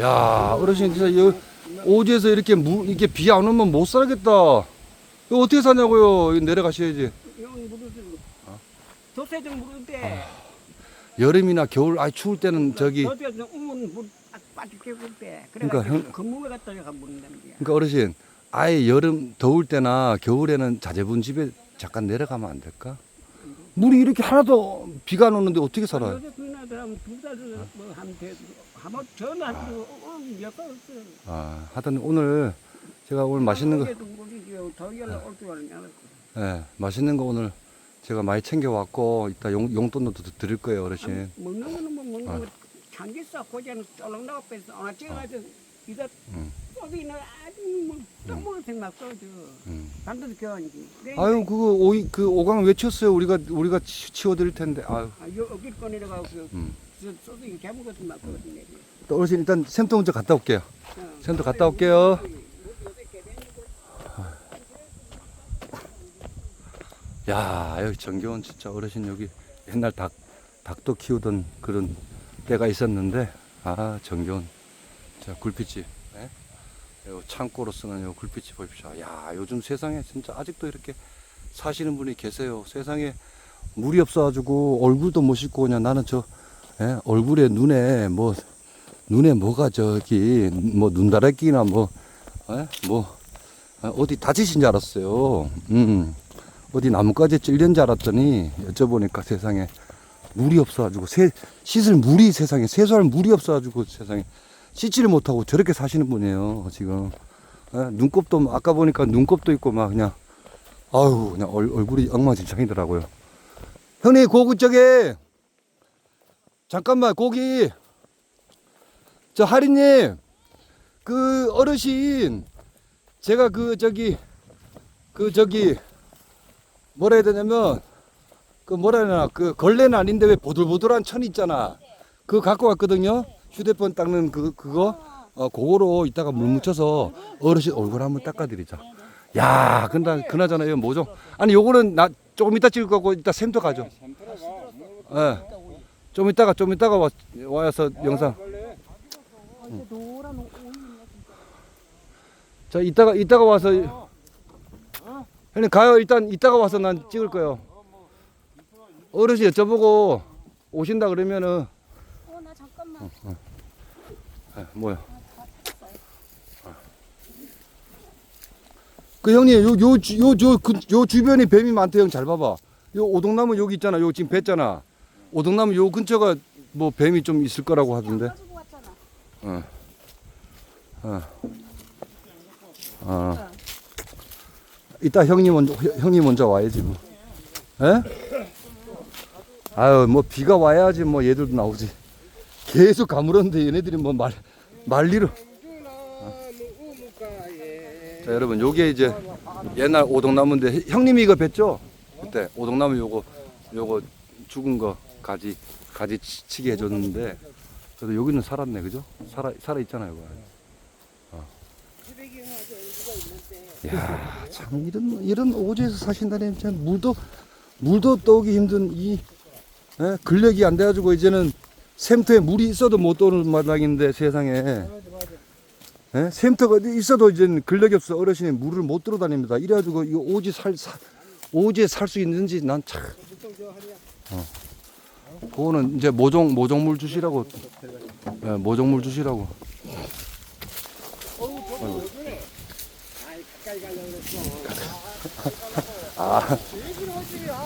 야, 어르신 진짜 여, 오지에서 이렇게 물 이렇게 비 안 오면 못 살겠다. 이거 어떻게 사냐고요? 이거 내려가셔야지. 이건 무르지. 도세정 무르데. 여름이나 겨울 아 추울 때는 저기 도세정 우문 물 빠지게 굴때. 그러니까 형- 건물에 갖다가 무른다는 거야. 그러니까 어르신 아예 여름 더울 때나 겨울에는 자제분 집에 잠깐 내려가면 안 될까? 물이 이렇게 하나도 비가 안 오는데 어떻게 살아요? 요새 그나 사람 두 달을 뭐 하면 돼. 한번 전화도 어, 몇번 없어. 아, 하여튼 오늘 제가 오늘 맛있는 거, 올줄 알았냐. 예, 맛있는 거 오늘 제가 많이 챙겨 왔고 이따 용, 용돈도 드- 드릴 거예요, 어르신. 먹는 거는 뭐 먹는 아. 거 참기싸 고자는 썰렁 나고 뺐어. 아, 찍어가지고 이거 음. 소비는 아주 뭐 똥먹을 생각 써줘. 음. 반드시 교환이지. 그래, 아유, 그거 오이 그 오강 외쳤어요. 우리가 우리가 치, 치워드릴 텐데. 아유, 아, 요 어길 꺼내려가 그 음. 같은. 또 어르신 일단 샘터 먼저 갔다 올게요. 어. 샘터 갔다 올게요. 야, 여기 정겨운 진짜 어르신 여기 옛날 닭 닭도 키우던 그런 때가 있었는데 아 정겨운 자 굴빛이 예? 요 창고로 쓰는 요 굴빛이 보십시오. 야 요즘 세상에 진짜 아직도 이렇게 사시는 분이 계세요. 세상에 물이 없어가지고 얼굴도 못 씻고 그냥 나는 저 예? 얼굴에 눈에 뭐 눈에 뭐가 저기 뭐 눈다래끼나 뭐 예? 뭐 어, 어디 다치신 줄 알았어요. 음. 어디 나뭇가지에 찔린 줄 알았더니 여쭤보니까 세상에 물이 없어가지고 세, 씻을 물이 세상에 세수할 물이 없어가지고 세상에 씻지를 못하고 저렇게 사시는 분이에요 지금 예, 눈곱도 막- 아까 보니까 눈곱도 있고 막 그냥 아유 그냥 얼, 얼굴이 엉망진창이더라고요 형님 고기 저기 잠깐만 고기. 저 하리님 그 어르신 제가 그 저기 그 저기 뭐라 해야 되냐면 그 뭐라 해야 되나 그 걸레는 아닌데 왜 보들보들한 천 있잖아. 그거 갖고 왔거든요. 휴대폰 닦는 그 그거. 어 그거로 이따가 물 묻혀서 어르신 얼굴 한번 닦아드리자. 야 근데 그나저나 이거 뭐죠? 아니 요거는 나 조금 이따 찍을 거고 이따 샘터 가죠. 예 좀 이따가 좀 이따가 와, 와서 영상. 자 이따가 이따가 와서 형님 가요. 일단 이따가 와서 난 찍을 거예요. 어르신 여쭤보고 오신다 그러면은. 어, 나 잠깐만. 아, 뭐야? 그 형님 요요요요 그, 요 주변에 뱀이 많대. 형 잘 봐봐. 요 오동나무 여기 있잖아. 요 지금 뵀잖아 오동나무 요 근처가 뭐 뱀이 좀 있을 거라고 하던데. 어. 어. 어. 이따 형님 먼저 형- 형님 먼저 와야지 뭐. 에? 아유 뭐 비가 와야지 뭐 얘들도 나오지. 계속 가물었는데 얘네들이 뭐 말 말리로. 자 여러분 요게 이제 옛날 오동나무인데 형님이 이거 뵀죠? 그때 오동나무 요거 요거 죽은 거 가지 가지 치- 치게 해줬는데 그래도 여기는 살았네 그죠? 살아 살아 있잖아요. 어. 야, 참 이런 이런 오지에서 사신다니 참 물도 물도 떠오기 힘든 이 예? 근력이 안 돼가지고 이제는 샘터에 물이 있어도 못 떠오는 마당인데 세상에 예? 샘터가 있어도 이제는 근력이 없어 어르신이 물을 못 들어 다닙니다. 이래가지고 이거 오지 살, 사, 오지에 살 수 있는지 난 참. 어. 그거는 이제 모종 모종물 주시라고 예, 모종물 주시라고. 아,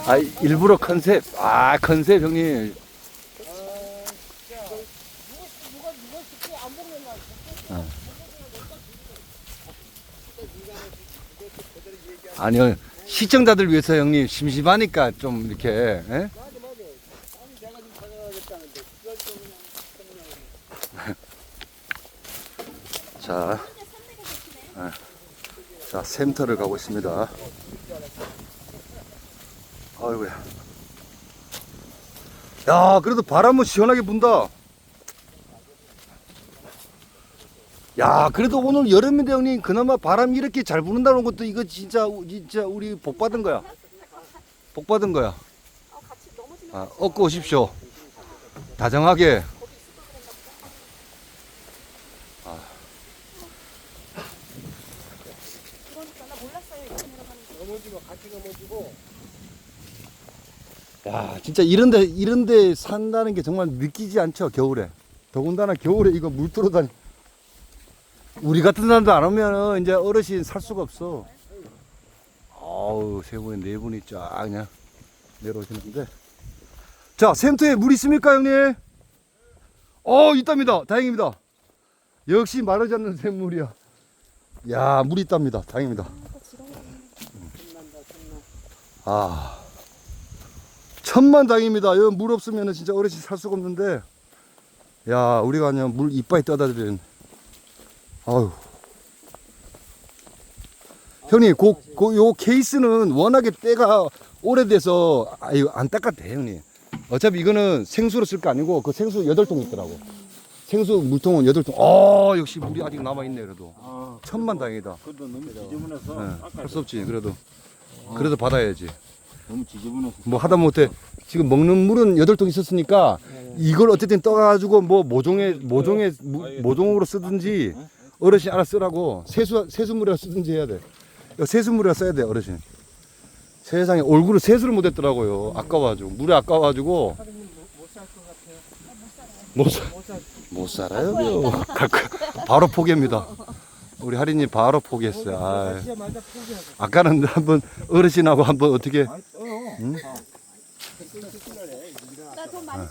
아 일부러 컨셉. 아 컨셉 형님. 어. 아니요 시청자들 위해서 형님 심심하니까 좀 이렇게. 예? 자, 아, 자 샘터를 가고 있습니다. 아이고야. 야, 그래도 바람은 시원하게 분다. 야, 그래도 오늘 여름인데 형님 그나마 바람 이렇게 잘 부는다는 것도 이거 진짜 진짜 우리 복 받은 거야. 복 받은 거야. 아, 얻고 오십시오. 다정하게. 넘어지고 야, 진짜 이런데 이런데 산다는 게 정말 믿기지 않죠 겨울에. 더군다나 겨울에 이거 물 들어다니. 우리 같은 사람도 안 오면은 이제 어르신 살 수가 없어. 아우 세 분이 네 분이 쫙 그냥 내려오시는데. 자 센터에 물 있습니까 형님? 어 있답니다. 다행입니다. 역시 마르지 않는 샘물이야. 야 물이 있답니다. 다행입니다. 아 천만 다행입니다. 여기 물 없으면 진짜 어르신 살 수가 없는데 야 우리가 그냥 물 이빨에 떠다 드리는 아유 형님 그, 그, 요 케이스는 워낙에 때가 오래돼서 아유 안 닦았대 형님 어차피 이거는 생수로 쓸 거 아니고 그 생수 여덟 통 있더라고. 생수 물통은 여덟 통어 역시 물이 아직 남아 있네 그래도. 아, 천만 다행이다. 그래도 너무 지저분해서 네, 아까 할수 없지 그래도. 그래도 받아야지. 너무 지저분해서. 뭐 하다 못해. 지금 먹는 물은 여덟 통 있었으니까 이걸 어쨌든 떠가지고 뭐 모종에 모종에 무- 모종으로 쓰든지 어르신 알아 쓰라고. 세수 세수물이라 쓰든지 해야 돼. 이거 세수물이라 써야 돼 어르신. 세상에 얼굴을 세수를 못했더라고요. 아까워가지고 물에 아까워가지고 못 살. 못 살아요. 바로 포기합니다. 우리 할인님 바로 포기했어요. 아, 아까는 한번 어르신하고 한번 어떻게 응? 써야겠다.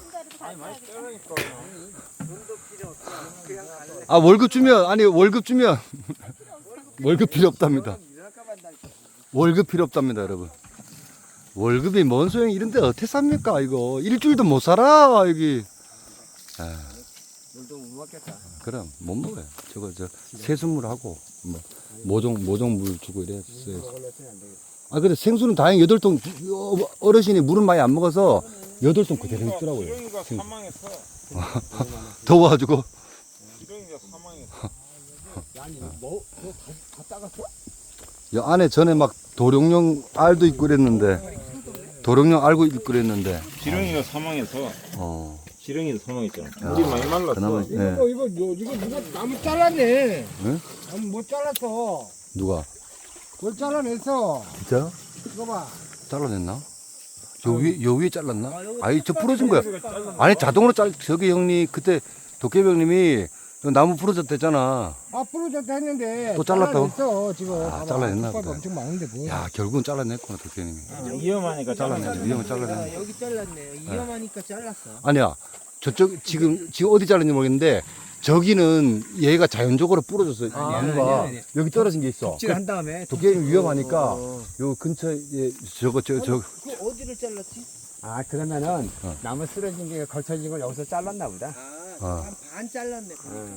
아 월급 주면 아니 월급 주면 월급 필요 없답니다. 월급 필요 없답니다, 여러분. 월급이 뭔 소용이 이런데 어떻게 삽니까 이거 일주일도 못 살아 여기. 물도 못 먹겠다 그럼 못 먹어요. 저거 저 세수물하고 뭐 모종 모종 물 주고 쓰면 안 되겠다 아 근데 생수는 다행히 여덟 통 어, 어르신이 물은 많이 안 먹어서 여덟 통 그대로 있더라고요. 사망했어. 더워가지고 사망했어. 아니 뭐 그거 다, 다 따갔어? 여 안에 전에 막 도룡령 알도 있고 그랬는데 도룡령 알고 그랬는데 지렁이가 사망해서 어 지렁이도 사망했잖아. 물이 많이 말랐어. 그나마 이거 예. 뭐, 이거 요- 이거 누가 나무 잘랐네 응? 나무 못 잘랐어 누가 뭘 잘라냈어 진짜 이거 봐 잘라냈나? 요 위에 요 위에 잘랐나? 아니 저 부러진 거야. 아니 자동으로 잘 저기 형님 그때 도깨비 형님이 나무 부러졌댔잖아. 아 부러졌다 했는데 또 잘랐다고? 잘라냈어 지금 아. 잘라냈나 흙밥 보다. 엄청 많은데 뭐 야 결국은 잘라냈구나 도깨비 형님이. 위험하니까 잘라내. 잘라내. 위험을 잘라내. 여기 잘랐네요. 위험하니까 잘랐어. 아니야. 저쪽 지금 지금 어디 잘랐는지 모르겠는데 저기는 얘가 자연적으로 부러졌어. 나무가 아니야, 아니야. 여기 떨어진 게 있어. 찔한 다음에 도깨비 위험하니까 요 근처 에 저거 저 저. 그 어디를 잘랐지? 아 그러면은 어. 나무 쓰러진 게 걸쳐진 걸 여기서 잘랐나 보다 아, 어. 한반 잘랐네.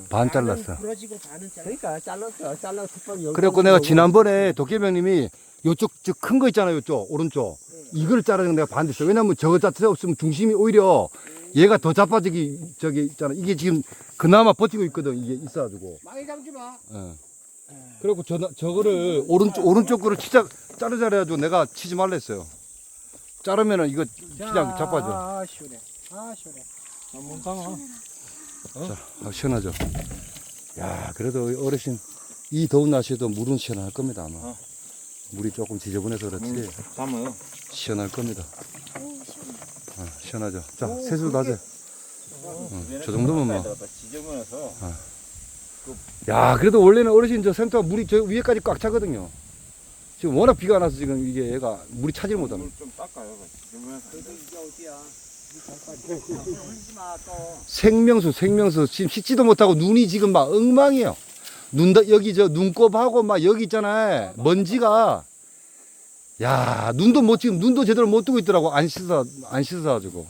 반 반은 잘랐어. 부러지고 반은 잘랐어. 그러니까 잘랐어. 잘라서 여기 그래갖고 내가 지난번에 도깨비 형님이 요쪽 저큰거 있잖아요 요쪽 오른쪽. 이걸 자르는 거 내가 반대했어. 왜냐면 저거 자체 없으면 중심이 오히려 얘가 더 자빠지기 저기 있잖아. 이게 지금 그나마 버티고 있거든 이게 있어가지고. 많이 잡지 마. 예. 그래갖고 저 저거를 오른쪽 오른쪽 거를 치자 자르자 해가지고 내가 치지 말라 했어요. 자르면은 이거 그냥 자빠져. 아 시원해. 아 시원해 자 아, 시원하죠 야 그래도 어르신 이 더운 날씨에도 물은 시원할 겁니다 아마 어. 물이 조금 지저분해서 그렇지 담아요. 시원할 겁니다 오, 시원해. 어, 시원하죠. 자, 세수도 하세요. 어, 저 정도면 뭐. 지저분해서 야, 그래도 원래는 어르신 저 센터 물이 저 위에까지 꽉 차거든요. 지금 워낙 비가 안 와서 지금 이게 얘가 물이 차질 못합니다. 물 좀 닦아요. 지저분해서. 이게 어디야? 생명수, 생명수. 지금 씻지도 못하고 눈이 지금 막 엉망이에요. 눈, 다- 여기 저 눈곱하고 막 여기 있잖아요. 먼지가. 야, 눈도 못, 지금 눈도 제대로 못 뜨고 있더라고. 안 씻어, 안 씻어 가지고.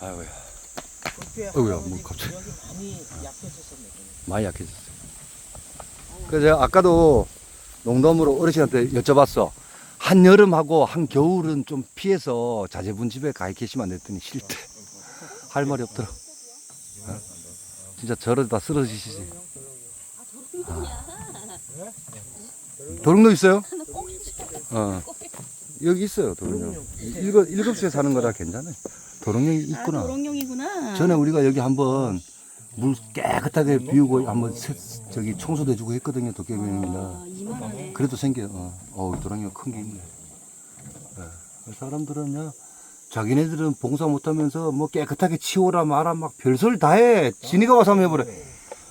아이고야. 그때 어이구야, 할아버지 뭐 갑자기. 많이 약해졌어요. 그래서 아까도 농담으로 어르신한테 여쭤봤어. 한여름하고 한겨울은 좀 피해서 자제분 집에 가 계시면 안 됐더니 싫대. 할 말이 없더라. 어? 진짜 저러다 쓰러지시지. 도릉도 있어요? 어. 여기 있어요, 도릉요. 일곱, 일곱 시에 사는 거라 괜찮아요. 도롱뇽이 아, 있구나. 도롱뇽이구나. 전에 우리가 여기 한번 물 깨끗하게 비우고 한번 세, 저기 청소도 해주고 했거든요, 도깨비님이나. 아, 이만하네. 그래도 생겨. 어, 어우, 도랑이가 큰 게 있네. 예. 사람들은 요, 자기네들은 봉사 못하면서 뭐 깨끗하게 치워라 마라 막 별소리 다 해. 지네가 와서 한번 해보래.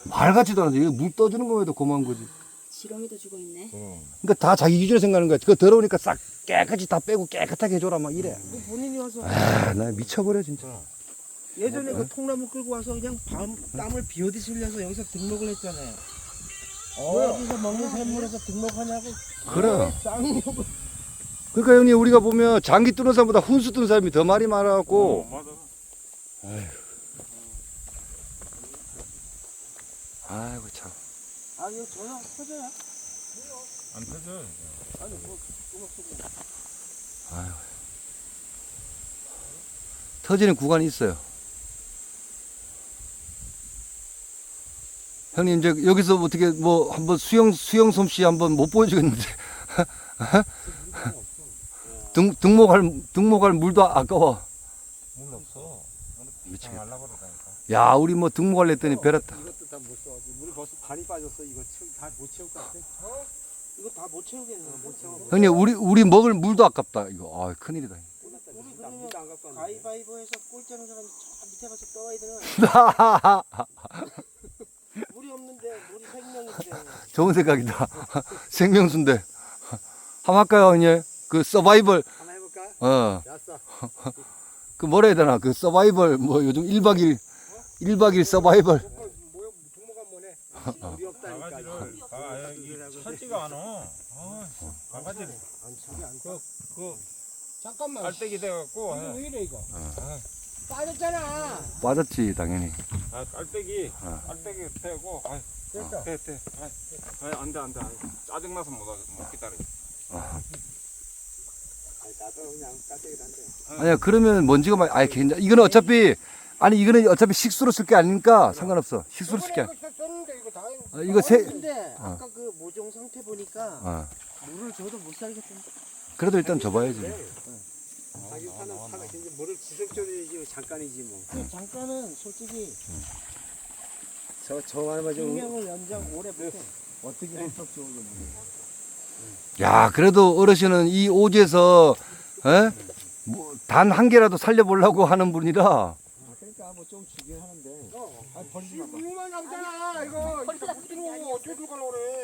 말 같지도 않아서 여기 물 떠주는 거에도 고마운 거지. 지렁이도 죽어 있네. 그러니까 다 자기 기준으로 생각하는 거야. 그거 더러우니까 싹 깨끗이 다 빼고 깨끗하게 해줘라 막 이래. 본인이 와서 아, 나 미쳐버려 진짜. 예전에 그 통나무 끌고 와서 그냥 밤 땀을 비오듯이 흘려서 여기서 등록을 했잖아요. 왜 여기서 먹는 샘물에서 등록하냐고. 그래. 쌍욕을. 그러니까 형님 우리가 보면 장기 뜨는 사람보다 훈수 뜨는 사람이 더 말이 많아갖고. 어, 맞아. 아이고 참. 아 이거 전화 터져요? 안 터져. 아니 뭐 음악 소리. 아유. 터지는 구간이 있어요. 형님 이제 여기서 어떻게 뭐 한번 수영 수영 솜씨 한번 못 보여주겠는데 등 등목할 등목할 물도 아까워. 물 없어. 미치겠다. 야 우리 뭐 등목할 했더니 베렸다. 이것도 다 못 써. 물이 벌써 반이 빠졌어. 이거 다못 채울 것 같아. 어? 이거 다 못 채우겠네. 못 채워. 형님 우리 우리 먹을 물도 아깝다. 이거 아 큰일이다. 우리 그러면 가위바위보해서 꼴찌하는 사람이 저 밑에 가서 떠와야 되나? 물이 없는데 물이 생명인데. 좋은 생각이다. 생명수인데. 한번 할까요, 형님? 그 서바이벌 하나 해볼까? 어. 됐어. 그 뭐라 해야 되나 그 서바이벌 뭐 요즘 1박 2일 1박 2일 서바이벌 한번. 물이 없다니까. 아, 이 찾지가 않아. 아, 바가지 안안 차. 그 잠깐만. 깔때기 돼갖고. 이거 왜 이래 이거? 아, 빠졌잖아. 빠졌지 당연히 아, 깔때기, 어. 깔때기. 아, 됐다. 돼, 돼. 아, 아, 안 돼, 안 돼. 안 돼. 짜증 나서 못, 못 기다려. 아니, 나도 그냥 까대기 한대. 아니야 그러면 먼지가 많이 아니 괜찮 이거는 어차피 아니 이거는 어차피 식수로 쓸 게 아니니까 상관없어 식수로 쓸게 이거 썼는데 이거 다. 아, 이거 세- 근데 어. 아까 그 모종 상태 보니까 어. 물을 줘도 못 살겠던데. 그래도 일단 줘봐야지 자기 사는 사가 이제 물을 지속적이지 잠깐이지 뭐. 잠깐은 솔직히 저저 말만 좀 생명을 연장 오래 못해. 어떻게 지속적으로 야 그래도 어르신은 이 오지에서 에? 뭐, 단한 개라도 살려보려고 하는 분이라 그러니까 뭐 좀 주긴 하는데. 아 버리지 마. 물만 남잖아 이거. 이거 못 들어 어떻게 들어가려 그래.